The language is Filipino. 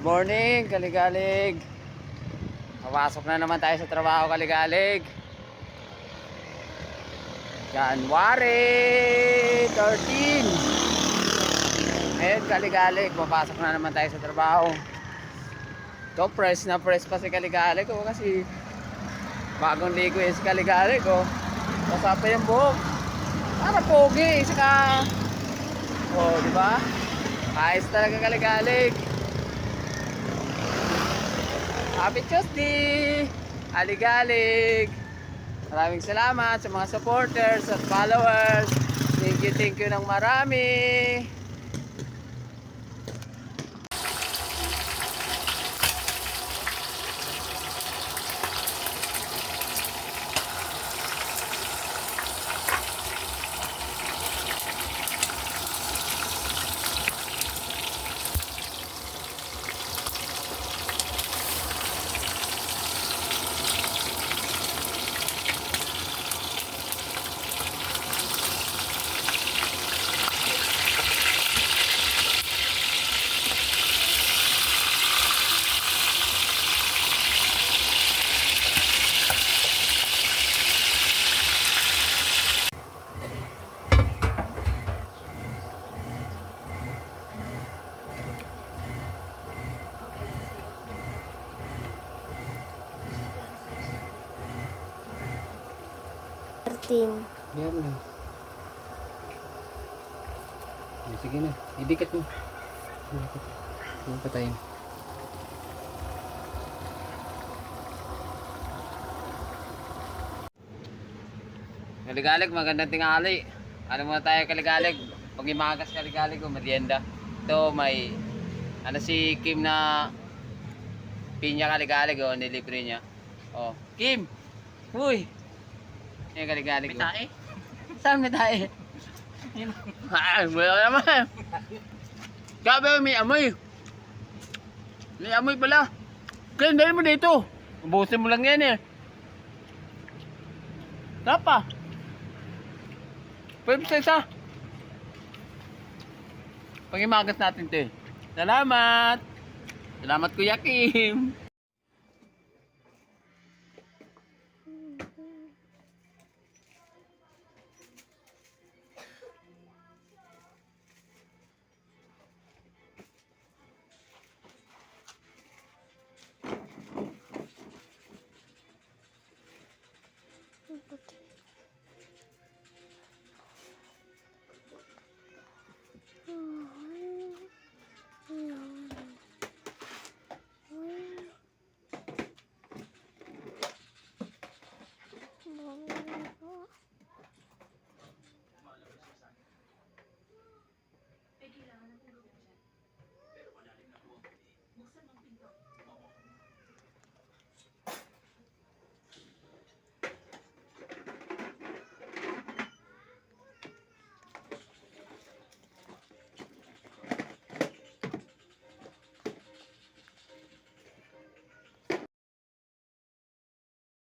Good morning, kaligalig. Papasok na naman tayo sa trabaho, kaligalig. January 13. Ngayon, kaligalig. Papasok na naman tayo sa trabaho. Ito, press na press pa si kaligalig ko kasi bagong ligo si kaligalig ko. Masapa yung buhok. Para pogi, saka... Oh, di ba? Ayos talaga kaligalig. Happy Tuesday! Aligalig! Maraming salamat sa mga supporters at followers. Thank you, thank you ng marami. Thirteen. Yan na. Sige na, idikit mo. Idikit. patayin. Kaligalig, magandang tingali. Ano muna tayo kaligalig? Pag imagas kaligalig, oh, merienda. Ito may, ano si Kim na pinya kaligalig, oh, nilibre niya. Oh, Kim! Uy! Yan kaligalig. oh. Tae? Saan may tayo? Ah, wala naman. Sabi may amoy. May amoy pala. Kaya dahil mo dito. Ubusin mo lang yan eh. Tapa. Pwede sa isa. Pangimagas natin to eh. Salamat. Salamat Kuya Kim.